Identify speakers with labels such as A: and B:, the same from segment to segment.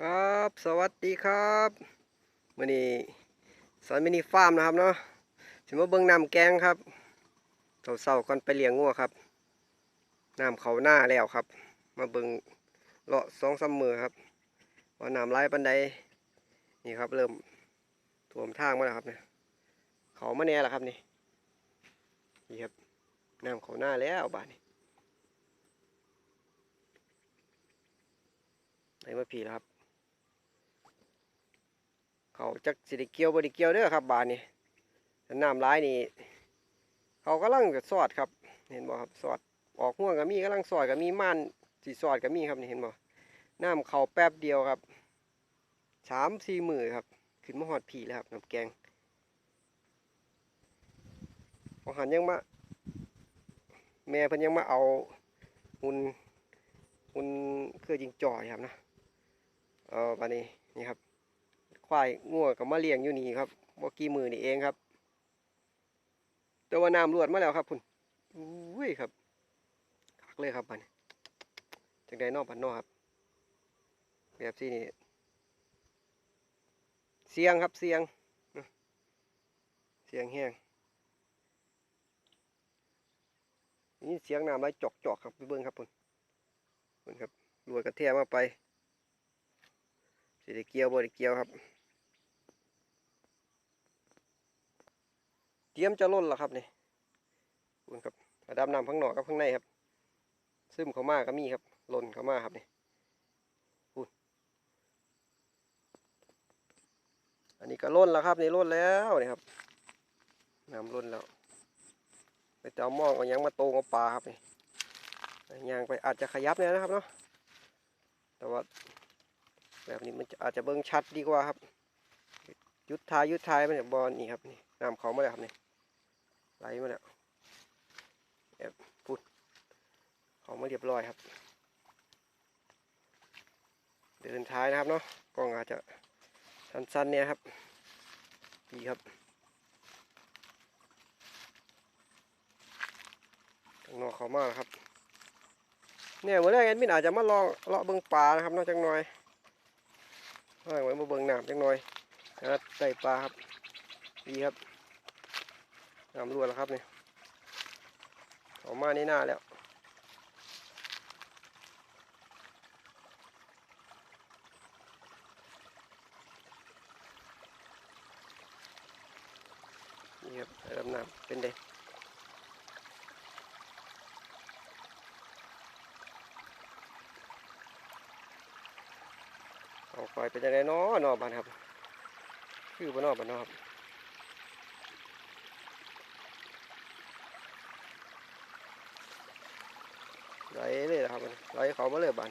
A: ครับ สวัสดีครับมื่อนี้สอนมินิฟาร์มนะครับเนาะสิมาเบิ่งน้ำแกงครับเสาๆก่อนไปเลี้ยงงัวครับน้ำเขาหน้าแล้วครับ มาเบิ่งเลาะสองสามมือครับว่าน้ำไหลปันใดนี่ครับ เริ่มท่วมทางมาแล้วครับเนี่ยเขามาแน่แล้วครับนี่นี่ครับน้ำเขาหน้าแล้วบ้านนี้ไหนมาผีแล้วครับ เขาจักสิได้เกี่ยวบ่ได้เกี่ยวเด้อครับ บานนี้แต่น้ำร้ายนี่เขากำลังจะสอดครับ เห็นบ่ครับสอดออกห่วงก็มีกำลังสอดก็มีม่านสีสอดก็มีครับนี่เห็นบ่น้ำเขาแป๊บเดียวครับสามสี่มือครับขึ้นมาหอดผีแล้วครับน้ำแกงของหันยังมาแม่เพิ่นยังมาเอาหุ่นหุ่นเครือจิงจ่อยครับนะเออบัดนี้นี่ครับ ควายงัวกับมาเลี้ยงอยู่นี่ครับบ่กี่มือนี่เองครับแต่ว่าน้ำรวดมาแล้วครับคุณอุ้ยครับคักเลยครับบันจังไดนอกบันนอกครับ แบบที่นี่เสียงครับเสียง เสียงแห้งนี่เสียงน้ำไหลจอกจอกครับเบิ้งครับคุณคุณครับรวยกระแทกมาไปสิได้เกี่ยวบ่ได้เกียวครับ เตรียมจะล่นแล้วครับนี่คุณครับระดับน้ำข้างนอกกับข้างในครับ ซึมเข้ามาก็มีครับล่นเข้ามาครับนี่คุณอันนี้ก็ล่นแล้วครับนี่ล่นแล้วนี่ครับน้ำล่นแล้วไปเจ้ามองเอายังมาโตงเอาปลาครับนี่ยางไปอาจจะขยับเนี่ยนะครับเนาะแต่ว่าแบบนี้มันอาจจะเบิ่งชัดดีกว่าครับ ยุดท้ายยุดท้ายมันเนี่ยบอลนี่ครับนี่น้ำเขามาแล้วครับนี่ ไหลมาแล้วแอบพุดเขามาเรียบร้อยครับ เดินท้ายนะครับเนาะกล้องอาจจะสั้นๆเนี่ยครับดีครับข้างนอกเขามาแล้วครับเนี่ยเมื่อแรกแอดมินอาจจะมาลองเลาะเบิ้งปลานะครับนอกจังหน่อยให้ไว้มาเบิ้งน้ำจังหน่อยครับใส่ปลาครับดีครับ น้ำรั่วแล้วครับเนี่ยออกมาในหน้าแล้วนี่ครับใส่ลำน้ำเป็นเด็กเอาไฟเป็นยังไงเนาะนอบ้านครับ คือบนนอกบนนอครับไหล เลยนะครับไหลเขามาเลยบาน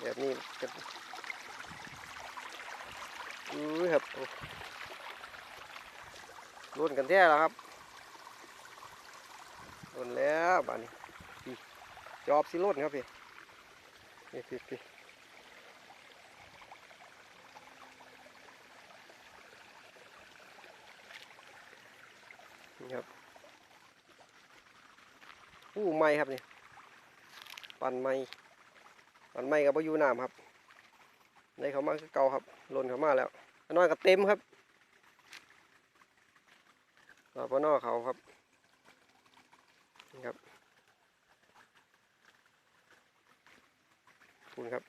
A: แบบนี้จะอุ้ยครับรุ่นกันแท้แล้วครับรุ่นแล้วบานนี้จอบสิรุ่นครับพี่นี่พี่ นี่ครับอู้ไม้ครับนี่ปั่นไม้ปั่นไม้กับพายุน้ำครับในเขามาคือเก่าครับหล่นเขามาแล้วน้อยก็เต็มครับปลาปนอเขาครับนี่ครับคุณครับ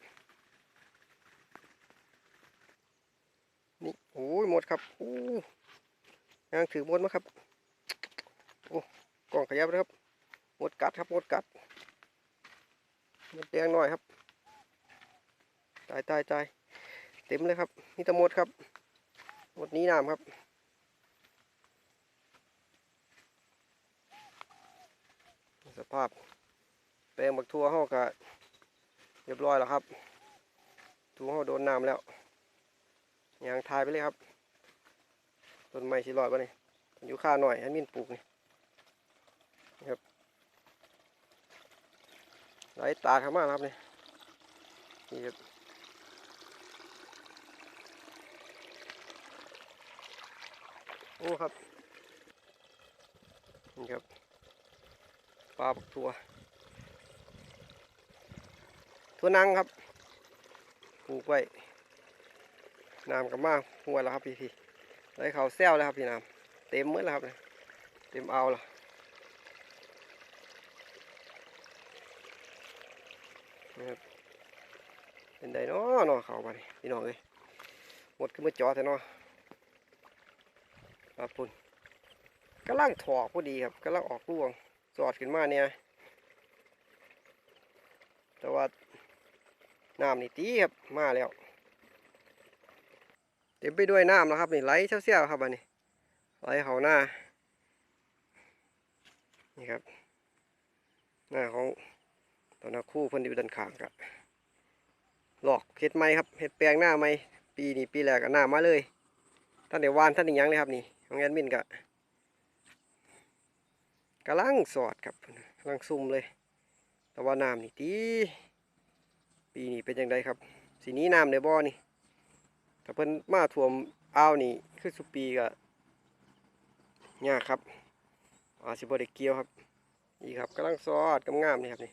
A: นี่โอ้ยหมดครับโอ้ยางถือหมดมาครับ โอ้กล่องขยับนะครับหมดกัดครับหมดกัดหมดแดงหน่อยครับ ตายตายตายเต็มเลยครับนี่ตะมดครับหมดนี้น้ำครับสภาพแปลงบักทัวห้อกะเรียบร้อยแล้วครับทูเขาโดนน้ำแล้วยางทายไปเลยครับต้นไม้สิลอยปะนี่อยู่ข้าหน่อยให้มินปลูกนี่ครับ ไหลตาเข้ามาครับนี่นี่ครับโอ้ครับนี่ครับปลาบักทัวทั่วนังครับปลูกไว้น้ำกับมาหัวแล้วครับพี่พี่ไรเขาแซวแล้วครับพี่น้ำเต็มหมืดแล้วครับนี่เต็มเอาแล้ว นะครับเป็นไดเนาะเนาะเขาไปพี่น้องเอ้ยหมดขึ้นมาจอแต่เนาะครับพุ่นกำลังถอกพอดีครับกำลังออกร่วงจอดขึ้นมาเนี่ยแต่ว่าน้ำนี่ตีครับมาแล้วเต็มไปด้วยน้ำแล้วครับนี่ไหลเชี่ยวๆครับอันนี้ไหลเขาหน้านี่ครับหน้าของ อนนักคู่เพิ่นอยู่ด้านข้างกับหลอกเห็ดไม้ครับเห็ดแปลงหน้าไม้ปีนี้ปีแรกก็หน้ามาเลยท่านเดี๋ยววานท่านอีหยังเลยครับนี่ของแอดมินกะกำลังสอดครับกำลังซุ่มเลย แต่ว่าน้ำนี่ตีปีนี้เป็นยังไงครับ สีนี้น้ำในบ่อนี่ถ้าเพิ่นมาท่วมอ่าวนี่คือสุปีก็ยากครับอาสิบ่ได้เกียวครับนี่ครับกำลังซอดกำงามนี่ครับนี่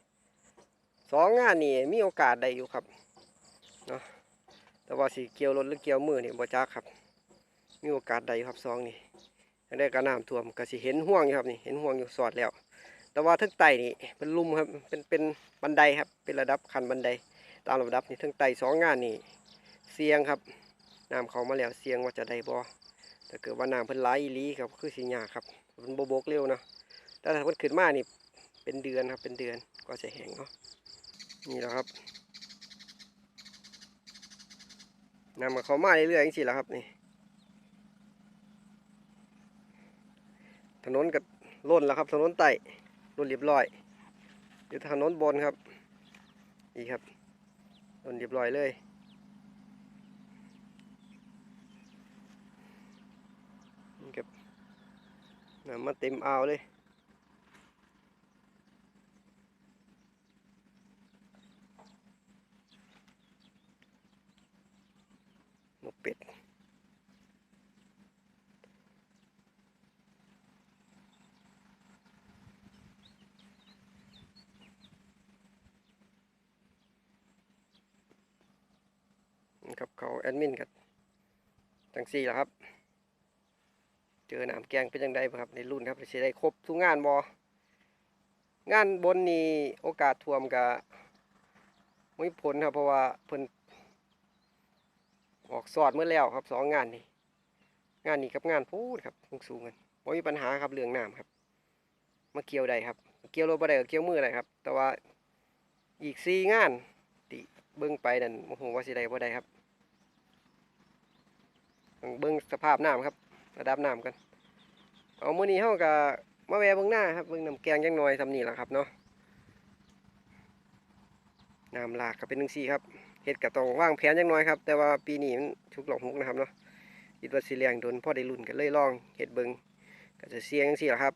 A: สองงานนี่มีโอกาสได้อยู่ครับเนาะแต่ว่าสีเกี่ยวรถหรือเกี่ยวมือนี่บ่จักครับ มีโอกาสได้อยู่ครับสองนี่ได้ก็น้ำท่วมก็สิเห็นห่วงอยู่ครับนี่เห็นห่วงอยู่สอดแล้ว แต่ว่าทั้งไตนี่เป็นลุ่มครับเป็นเป็นบันไดครับ เป็นระดับคันบันได ตามระดับนี่ทั้งไตสองงานนี่เสียงครับน้ำเขามาแล้วเสียงว่าจะได้บ่ถ้าเกิดว่าน้ำเพิ่นไหลลีครับคือสิยาครับมันโบบกเร็วเนาะแต่ถ้าเพิ่นขึ้นมานี่เป็นเดือนครับเป็นเดือนกว่าจะแห้งเนาะ นี่แหละครับนำกับเขามาเรื่อยๆอย่างนี้แหละครับ นี่ ถนนกับล้นแล้วครับ ถนนไต่รถเรียบร้อยอยู่ถนนบนครับอีกครับรถเรียบร้อยเลยนี่ครับนำมาเต็มอ่าวเลย นกเป็ด นี่ครับเขา แอดมินกับจังสี่แหละครับ เจอหนามแกงเป็นยังไงบ้างครับ ในรุ่นครับสิได้ครบทุกงานบองานบนนี่โอกาสท่วมกับไม่ผลครับ เพราะว่าเพิ่นออกสอดเมื่อแล้วครับสองงานนี่งานนี้กับงานพูดครับสูงกันไม่มีปัญหาครับเรื่องน้ำครับ มาเกี่ยวได้ครับ เกี่ยวรถบ่ได้ก็เกี่ยวมือได้ครับ แต่ว่าอีกสี่งานติเบิ่งไปนั่นโอ้โหว่าสิได้บ่ได้ครับ เบิ่งสภาพน้ำครับ ระดับน้ำกัน เอามื้อนี้เฮาก็มาแวะเบิ่งหน้าครับเบิ่งน้ำแกงจังน่อยทำนี่แหละครับเนาะน้ำหลากก็เป็นจังซี่ครับเฮ็ดก็ต้องว่างแผนจังน่อยครับ แต่ว่าปีนี้มันชุกหลอกหุกนะครับเนาะคิดว่าสิเลี้ยงโดนพ่อได้รุ่นกันเลยลองเฮ็ดเบิ่งก็จะเสี่ยงจังซี่ล่ะครับ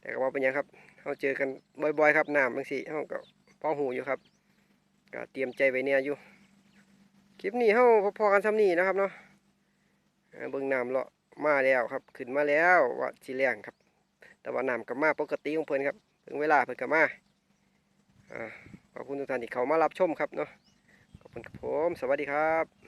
A: แต่ก็ว่าเป็นยังครับเฮาเจอกันบ่อยๆครับน้ำจังซี่เฮาก็พ่อหูอยู่ครับก็เตรียมใจไว้เนี่ยอยู่ คลิปนี้เฮาพอๆกันซ้ำนีนะครับเนาะ เบื้องน้ำเลาะมาแล้วครับ ขึ้นมาแล้วว่าสีแรงครับ แต่ว่าน้ำก็มาปกติของเพื่อนครับ ถึงเวลาเพื่อนก็มาอ่าขอบคุณทุกท่านที่เข้ามารับชมครับเนาะขอบคุณครับผม สวัสดีครับ